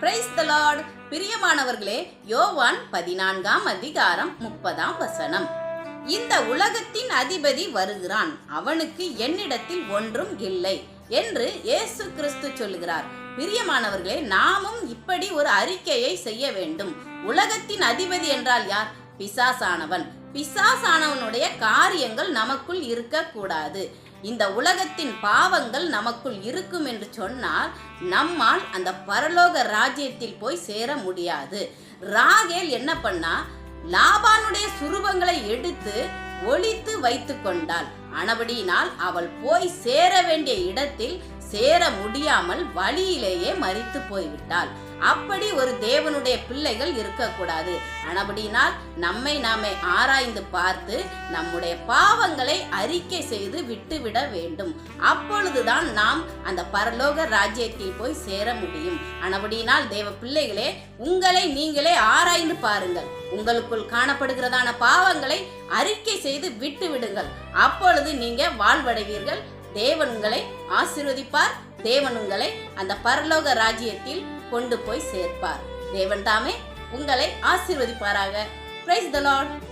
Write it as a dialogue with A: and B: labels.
A: Praise the Lord பிரியமானவர்களே யோவான் பதினான்காம் அதிகாரம் முப்பதாம் வசனம். இந்த உலகத்தின் அதிபதி வருகிறான். அவனுக்கு என்னிடத்தில் ஒன்றும் இல்லை என்று இயேசு கிறிஸ்து சொல்லுகிறார். பிரியமானவர்களே நாமும் இப்படி ஒரு அறிக்கையை செய்ய வேண்டும். உலகத்தின் அதிபதி என்றால் யார்? பிசாசானவன். பிசாசானவனுடைய காரியங்கள் நமக்குள் இருக்கக்கூடாது. இந்த உலகத்தின் பாவங்கள் நமக்குள் இருக்கும் என்று சொன்னால் நம்மால் அந்த பரலோக ராஜ்யத்தில் போய் சேர முடியாது. ராகேல் என்ன பண்ணா லாபானுடைய சுரூபங்களை எடுத்து ஒழித்து வைத்து கொண்டாள். அனபடியினால் அவள் போய் சேர வேண்டிய இடத்தில் சேர முடியாமல் வழியிலேயே மறித்து போய்விட்டாள். அப்படி ஒரு தேவனுடைய பிள்ளைகள் இருக்கக்கூடாது. ஆனபடினால் நம்மை நாமே ஆராய்ந்து பார்த்து நம்முடைய பாவங்களை அறிக்கை செய்து விட்டுவிட வேண்டும். அப்பொழுதுதான் நாம் அந்த பரலோக ராஜ்யத்தில் போய் சேர முடியும். ஆனபடினால் தேவ பிள்ளைகளே உங்களை நீங்களே ஆராய்ந்து பாருங்கள். உங்களுக்குள் காணப்படுகிறதான பாவங்களை அறிக்கை செய்து விட்டு விடுங்கள் அப்பொழுது நீங்க வாழ்வடைவீர்கள். தேவன் உங்களை ஆசிர்வதிப்பார். தேவன் உங்களை அந்த பரலோக ராஜ்யத்தில் கொண்டு போய் சேர்ப்பார். தேவன் தாமே உங்களை ஆசிர்வதிப்பாராக. Praise the Lord